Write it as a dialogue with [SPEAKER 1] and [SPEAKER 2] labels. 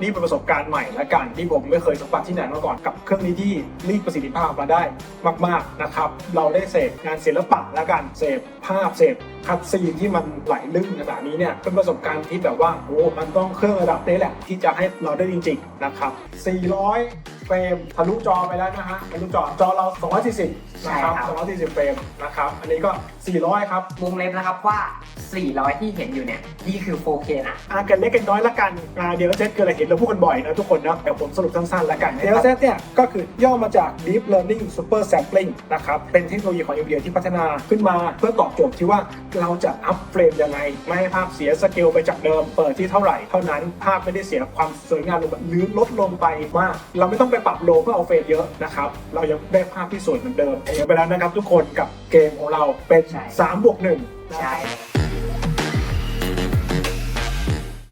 [SPEAKER 1] นี่เป็นประสบการณ์ใหม่และกันที่ผมไม่เคยสัมผัสที่ไหนมาก่อนกับเครื่องนี้ที่รีดประสิทธิภาพมาได้มาก ๆนะครับ เราได้เสพงานศิลปะและกันเสพภาพเสพคัดซีนที่มันไหลลื่นขนาดนี้เนี่ยเป็นประสบการณ์ที่แบบว่าโอ้มันต้องเครื่องระดับนี้แหละ ที่จะให้เราได้จริงๆนะครับ400 เฟรมทะลุจอไปแล้วนะฮะทะลุจอจอเรา 240นะครับ
[SPEAKER 2] ใช่ครับ
[SPEAKER 1] 240 เฟรมนะครับ อันนี้ก็ 400 ครับ
[SPEAKER 2] วงเล็บนะครับว่า 400 ที่เห็นอยู่เนี่ย นี่คือ 4K นะ
[SPEAKER 1] อากันเล็กกันน้อยละกันอ่าเดลเซตคืออะไรเห็นเราพูดกันบ่อยนะทุกคนนะเดี๋ยวผมสรุปสั้นๆละกันเดลเซตเนี่ยก็คือย่อมาจาก Deep Learning Super Sampling นะครับ เป็นเทคโนโลยีของ NVIDIA ที่พัฒนาขึ้นมาเพื่อตอบโจทย์ที่ว่าเราจะอัพเฟรมยังไง ไม่ให้ภาพเสียสเกลไปจากเดิมเปิดที่เท่าไหร่เท่านั้นภาพไม่ได้เสียความสวยงามลงไปหรือลดลงไปมากเราไม่ต้องไปปรับโลเพื่อเอาเฟรมเยอะนะครับ เรายังได้ภาพที่สวยเหมือนเดิมเห็นไปแล้วนะครับทุกคนกับเกมของเราเป็น
[SPEAKER 2] ใช่
[SPEAKER 1] 3บวก1
[SPEAKER 2] ใช่